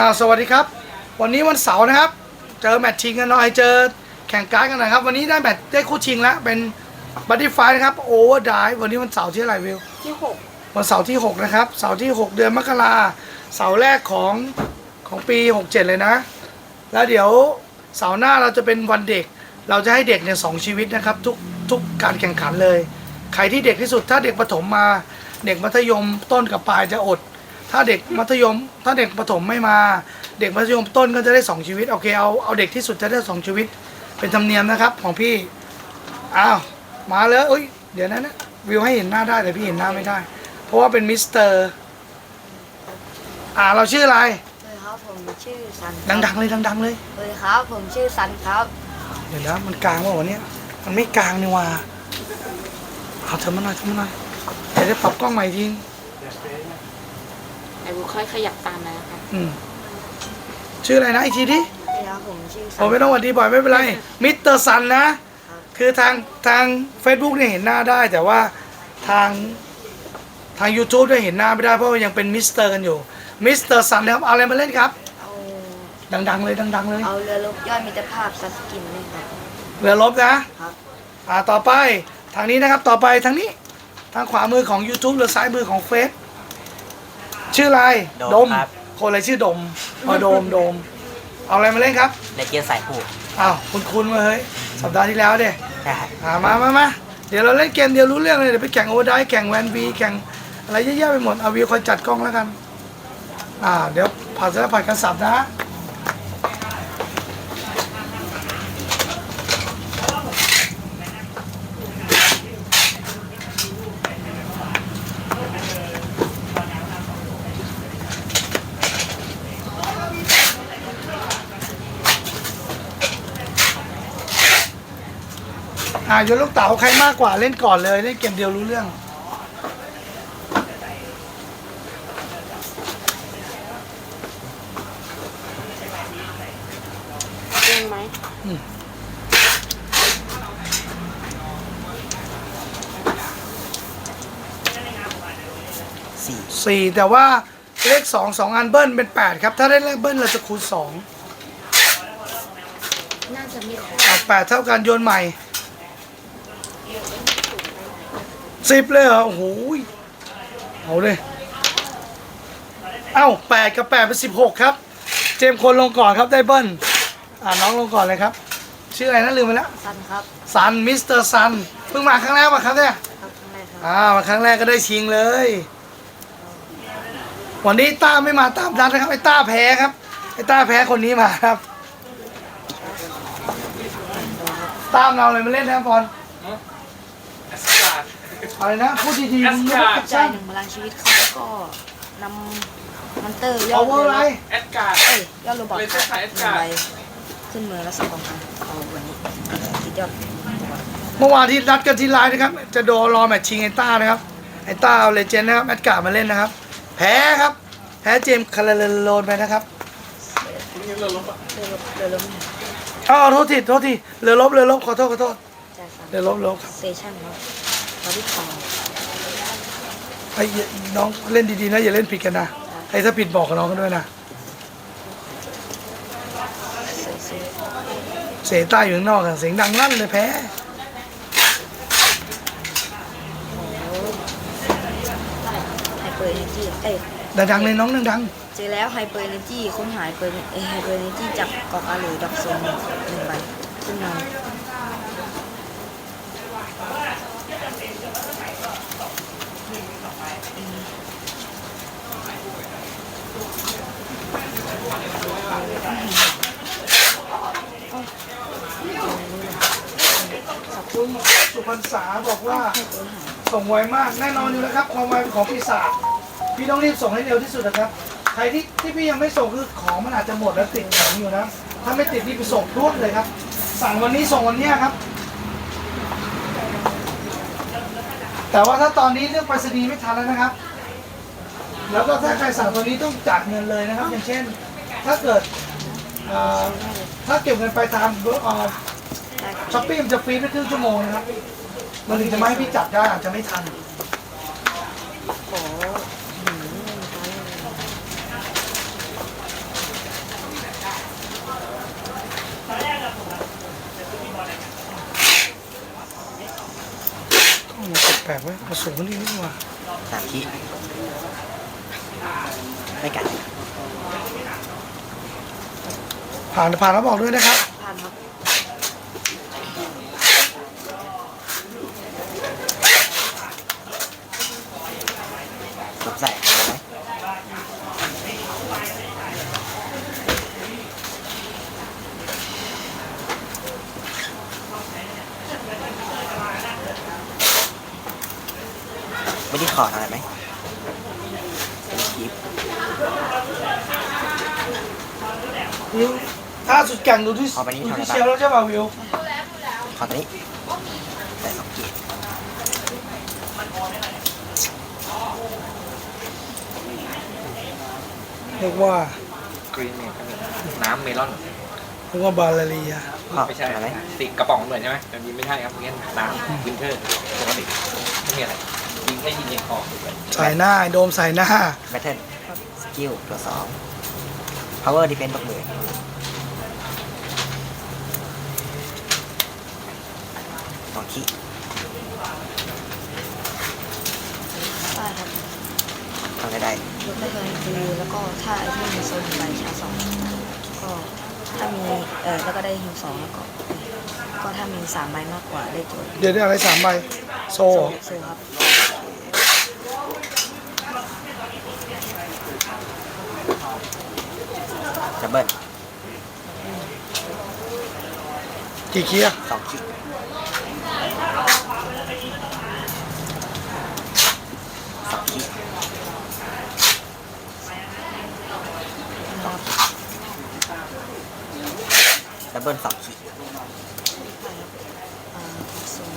อ่าสวัสดีครับ วันนี้วันเสาร์นะครับ เจอแมตช์ชิงกันหน่อยเจอแข่งการ์ดกันหน่อยครับ วันนี้ได้แมตช์ได้คู่ชิงแล้ว เป็นบัตตี้ไฟนะครับโอเวอร์ไดวันนี้วันเสาร์ที่อะไรวิวที่หกวันเสาร์ที่ 6 นะครับ เสาร์ที่ 6 เดือนมกราเสาร์แรกของของปี 67 เลยนะ แล้วเดี๋ยวเสาร์หน้าเราจะเป็นวันเด็ก เราจะให้เด็กเนี่ยสองชีวิตนะครับ ทุกทุกการแข่งขันเลย ใครที่เด็กที่สุดถ้าเด็กประถมมา เด็กมัธยมต้นกับปลายจะอด ถ้าเด็กมัธยม ถ้าเด็กประถมไม่มา เด็กมัธยมต้นก็จะได้สองชีวิต โอเค เอา เอาเด็กที่สุดจะได้สองชีวิต เป็นธรรมเนียมนะครับของพี่ อ้าว มาเลยเอ้ย เดี๋ยวนะนะ วิวให้เห็นหน้าได้แต่พี่เห็นหน้าไม่ได้ เพราะว่าเป็นมิสเตอร์ อ่า เราชื่ออะไรเลยครับผมชื่อสันดังๆเลยดังๆเลยเลยครับผมชื่อสันครับ เดี๋ยวนะมันกลางว่าวะเนี่ยมันไม่กลางนี่ว่าเอาเธอมาหน่อยเธอมาหน่อยเดี๋ยวได้ปรับกล้องใหม่ที ไอ้บุค่อยขยับตามมานะคะอืมชื่ออะไรนะอีกทีดิเลยครับผมชื่อสัผมไม่ต้องหวัดดีบ่อยไม่เป็นไรมิสเตอร์ซันนะ คือทางทาง Facebook เนี่ยเห็นหน้าได้ แต่ว่าทางทาง YouTube เนี่ยเห็นหน้าไม่ได้เพราะว่ายังเป็นมิสเตอร์กันอยู่มิสเตอร์ซันนะครับเอาอะไรมาเล่นครับ เอาดังๆเลยดังๆเลยเอาเรือลบยอดมิตรภาพซัสกินเลยครับ เรือลบนะ ครับ อ่าต่อไปทางนี้นะครับต่อไปทางนี้ ทางขวามือของ YouTube หรือซ้ายมือของเฟซ ชื่ออะไรโดมครับ คนอะไรชื่อดมอ๋อโดมโดม เอาอะไรมาเล่นครับเลเกียร์สายผูกอ้าวคุณคุณมาเฮ้ยสัปดาห์ที่แล้วเด้ใช่ อ่ามามามาเดี๋ยวเราเล่นเกมเดียวรู้เรื่องเลยเดี๋ยวไปแข่งโอเวอร์ไดแข่งแวนบีแข่งอะไรเยอะแยะไปหมดเอาวีคอยจัดกล้องแล้วกัน อ่า เดี๋ยวผัดแล้วผัดกันสับนะาโยนลูกเต๋าใครมากกว่าเล่นก่อนเลยเล่นเกมเดียวรู้เรื่องเร่งไหมสี่สี่แต่ว่าเลขสองสองอันเบิ้ลเป็นแปดครับ ถ้าได้เลขเบิ้ลเราจะคูณสองน่าจะมีของอะแปดเท่ากันโยนใหม่ สิบเลยเหรอโอ้โหยเอาเลย เอ้าแปดกับแปดเป็นสิบหกครับ เจมส์คนลงก่อนครับได้เบิ้ลอ่าน้องลงก่อนเลยครับ ชื่ออะไรนะลืมไปแล้วสันครับซันมิสเตอร์ซันเพิ่งมาครั้งแรกมาครับเนี่ยครับครั้งแรกครับอ่ามาครั้งแรกก็ได้ชิงเลย วันนี้ต้าไม่มาตามนัดนะครับไอ้ต้าแพ้ครับไอ้ต้าแพ้คนนี้มาครับตามเราเลยมาเล่นนะบอล อะไรนะพูดดีๆมึงไม่ได้ใจหนึ่งพลังชีวิตเขาก็นำมันเตอร์ยอเอาดเวอร์ไรแอดการ์ด เอ้ยยอดโรบอทเลยจะขายหนึ่งการ์ดใบขึ้นมือละสองพันเอาวันนี้คิดยอดเมื่อวานที่นัดกันที่ไลน์นะครับ จะโดนรอแมตช์ชิงไอ้ต้านะครับ ไอ้ต้าเอาเลเจนด์นะครับแอดการ์ดมาเล่นนะครับ แพ้ครับ แพ้เจมส์คาราเลโลนไปนะครับเรือลบเรือลบเอาเอาโทษทีโทษทีเรือลบเรือลบขอโทษขอโทษใช่ครับเรือลบเรือลบครับ สเตชันครับ บอดี้คอร์ไอ้ยน้องเล่นดีๆนะ อย่าเล่นผิดกันนะไอ้ถ้าผิดบอกกับน้องกันด้วยนะเสียใต้อยู่ข้างนอกอะเสียงดังลั่นเลยแพ้ไฮเปอร์เอเนจีเอ้ยดังๆเลยน้องดังเจอแล้วไฮเปอร์เอเนจีค้นหายเปอร์ไฮเปอร์เอเนจีจากกอกอาหรือดอกโซนหนึ่งใบขึ้นมา ๆขอบคุณสุพรรษาบอกว่าไฮเปอร์หายส่งไวมากแน่นอนอยู่แล้วครับ ความไวเป็นของปีศาจพี่ต้องรีบส่งให้เร็วที่สุดนะครับ ใครที่ที่พี่ยังไม่ส่งคือของมันอาจจะหมดแล้วติดแข็งอยู่นะ ถ้าไม่ติดรีบไปส่งรวดเลยครับ สั่งวันนี้ส่งวันเนี้ยครับ แต่ว่าถ้าตอนนี้เรื่องไปรษณีย์ไม่ทันแล้วนะครับ แล้วก็ถ้าใครสั่งตัวนี้ต้องจ่ายเงินเลยนะครับ อย่างเช่น ถ้าเกิดเอ่อถ้าเก็บเงินไปลายทางเอ่อได้ครับ ช้อปปี้มันจะฟรีไปครึ่งชั่วโมงนะครับมันถึงจะไม่ให้พี่จับได้อาจจะไม่ทัน ขอหืมก็มันแปลกไว้ผสมกันนี่นี่หว่าสามขีไม่กัดผ่านผ่านแล้วบอกด้วยนะครับ ผ่านครับสบใส่เอาไหมไม่ได้ขออะไรไหมเป็นคลิปวิวถ้าสุดแก่งดูที่เอาไปนี่ดูทำอะไรที่บ้างเชียร์แล้วใช่ป่ะวิวขอตัวนี้ใส่สองขีด เรียกว่ากรีนเมลน้ำเมลอนเรียกว่าบาลาเรียพ่อไม่ใช่เอาไหมติดกระป๋องเหมือนใช่ไหมแต่นี้ไม่ใช่ครับนี่น้ำวินเทอร์ปกติไม่มีอะไรยิงแค่ยิงยิงออกเลยใส่หน้าโดมใส่หน้าแบทเทิลสกิลตัวสอง power defense ตกมือสองขีดได้ครับทำได้ได้ ยกได้เลยคือแล้วก็ถ้าไอที่มีโซนใบชาร์จสองก็ถ้ามีเออแล้วก็ได้ฮิวสองแล้วก็ก็ถ้ามีสามใบมากกว่าได้ตัวเดี๋ยวได้อะไรสามใบโซโซเหรอโซครับดับเบิลกี่เคียร์สองขีดสองขีด ครับ ดับ เบิลสองขีดอ่าโซน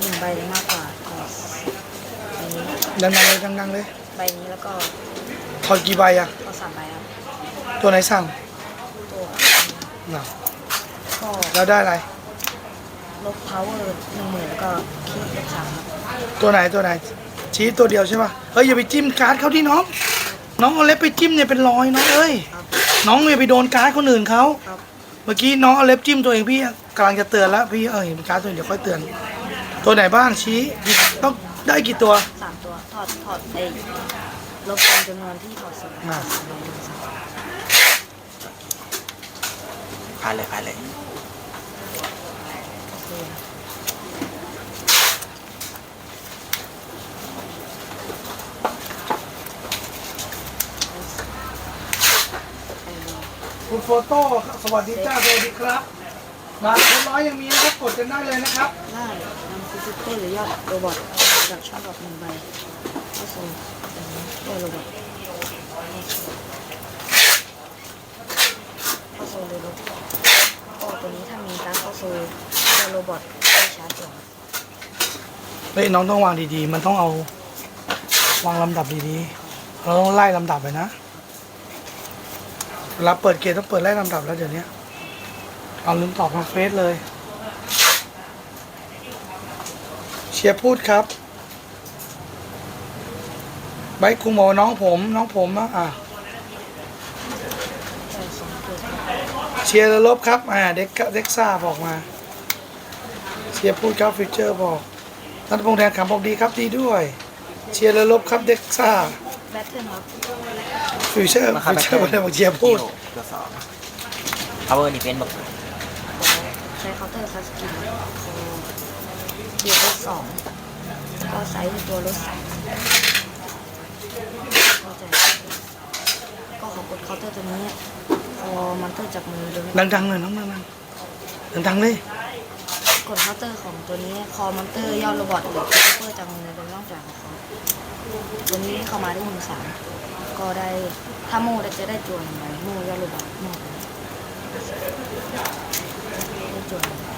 หนึ่งใบหรือมากกว่าก็ใบนี้ดังๆเลยดังๆเลย ใบนี้แล้วก็ถอดกี่ใบอะก็สามใบครับตัวไหนสั่งตัวน่ะก็แล้วได้อะไร ลบ power หนึ่งหมื่นแล้วก็คีย์ลบสามครับตัวไหนตัวไหน ชี้ตัวเดียวใช่ป่ะเฮ้ยอย่าไปจิ้มการ์ดเขาที่น้อง น้องเอาเล็บไปจิ้มเนี่ยเป็นรอยน้องเอ้ย ครับน้องอย่าไปโดนการ์ดคนอื่นเขา ครับ เมื่อกี้น้องเอาเล็บจิ้มตัวเองพี่กำลังจะเตือนแล้วพี่เออเห็นการ์ดตัวเองเดี๋ยวค่อยเตือน ตัวไหนบ้างชี้ต้องได้กี่ตัวสามตัวถอดถอดไอ้ลบจำนวนที่ถอดสอ่าสามใบหนึ่งผ่านเลยผ่านเลย โอเคครับ คุณโฟโต้สวัสดีจ้าสวัสดีครับมาคนร้อยยังมีนะครับกดกันได้เลยนะครับ ได้นำฟิสิเตอร์หรือยอดโรบอทจากช่องดอกหนึ่งใบเข้าสู่ยอดโรบอทเข้าสู่เลยลบก็ตัวนี้ถ้ามีการเข้าสู่ยอดโรบอทได้ชาร์จก่อนเฮ้ยน้องต้องวางดีๆ มันต้องเอา วางลำดับดีๆ เราต้องไล่ลำดับไปนะ เวลาเปิดเกมต้องเปิดไล่ลำดับแล้วเดี๋ยวนี้เอาลืมตอบทางเฟซเลย เชียร์พูดครับใบคุงบอกน้องผมน้องผมอะอะองตัวครับเชียร์ลบครับ อ่า เด็กเด็กซ่าบอกมา เชียร์พูดครับฟิวเจอร์บอกนัทพงษ์แทนขำบอกดีครับดีด้วย เชียร์ลบครับเด็กซ่าแบทเทิลครับ ฟิวเจอร์มาครับฟิวเจอร์มาเลยบอกเชียร์พูดตัวสอง power defense บอกขอใช้เคาน์เตอร์คัสกินคอเกียร์ลดสองก็ไซส์ตัวลดสามเข้าใจก็ขอกดเคาน์เตอร์ตัวนี้พอมันเตอร์จากมือโดยไม่ดังๆเลยน้องดังๆดังๆเลยกดเคาน์เตอร์ของตัวนี้คอมอนเตอร์ยอดโรบอทหรือคิปเปอร์จากมือโดยไม่ต้องจ่ายของเขาตัวนี้เข้ามาได้หนึ่งสาม ก็ได้ถ้าโม่จะได้จวนหนึ่งใบโม่ยอดโรบอทโม่ได้จวนหนึ่งใบ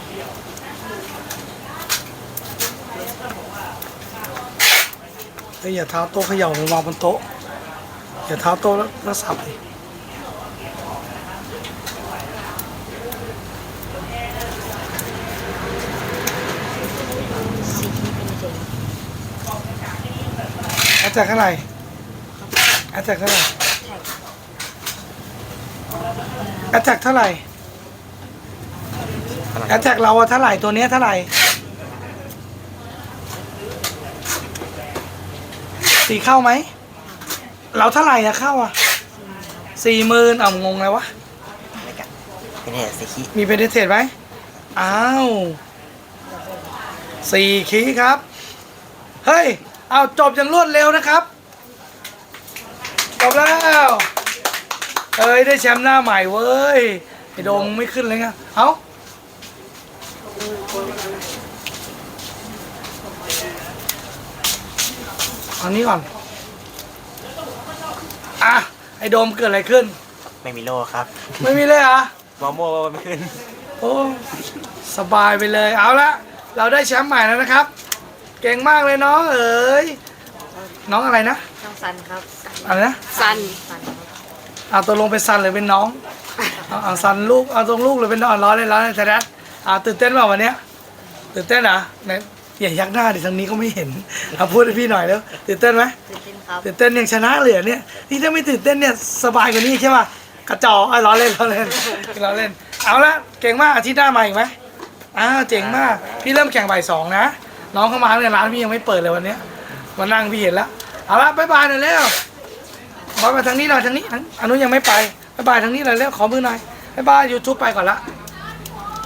เฮ้ยอย่าเท้าโต๊ะเขย่ามันวางบนโต๊ะอย่าเท้าโต๊ะแล้วแล้วสับเป็นเจ๋งแอดแจกเท่าไหร่แอดแจกเท่าไหร่แท็กแอดแจกเท่าไหร่แอดแจกเราอะเท่าไหร่ตัวเนี้ยเท่าไหร่แสี่เข้าไหม เราเท่าไหร่อะเข้าอะสี่หมื่นเอางงเลยวะไม่กันเป็นเหตุสิคิมีเป็นเศษไหมอ้าวสี่คีย์ครับ เฮ้ย เอาจบอย่างรวดเร็วนะครับ จบแล้วเอ้ยได้แชมป์หน้าใหม่เว้ยไอ้โดงไม่ขึ้นเลยไงเอาเอานี้ก่อนอะไอ้โดมเกิดอะไรขึ้น ไม่มีโล่ครับไม่มีเลยเหรอะวอลโม่ไม่ขึ้น โอ้สบายไปเลยเอาละเราได้แชมป์ใหม่แล้วนะครับ เก่งมากเลยน้องเอ๋ย น้องอะไรนะ น้องซันครับอะไรนะซันซันครับเอาตัวลงเป็นซันหรือเป็นน้องเอาเอาซันลูกเอาตรงลูกหรือเป็นน้องร้อนเลยร้อนเลยแต่แดดอ่าตื่นเต้นเปล่าวันเนี้ยตื่นเต้นเหรอะไหนอย่ายักหน้าดิทางนี้ก็ไม่เห็นเอาพูดให้พี่หน่อยแล้วตื่นเต้นไหมตื่นเต้นครับตื่นเต้นยังชนะเลยเหรอเนี่ยนี่ถ้าไม่ตื่นเต้นเนี่ยสบายกว่านี้ใช่ป่ะกระจอกไอ้ยล้อเล่นล้อเล่นล้อเล่น เอาละเก่งมากอาทิตย์หน้ามาอีกไหมอ้าวเจ๋งมาก พี่เริ่มแข่งบ่ายสองนะน้องเข้ามาเนี่ยร้านพี่ยังไม่เปิดเลยวันเนี้ย มานั่งพี่เห็นแล้วเอาละบายบายหน่อยแล้วบายบาทางนี้หน่อยทางนี้อันนู้นยังไม่ไปบายบายทางนี้หน่อยแล้วขอมือหน่อยบายบายยูทูบไปก่อนละ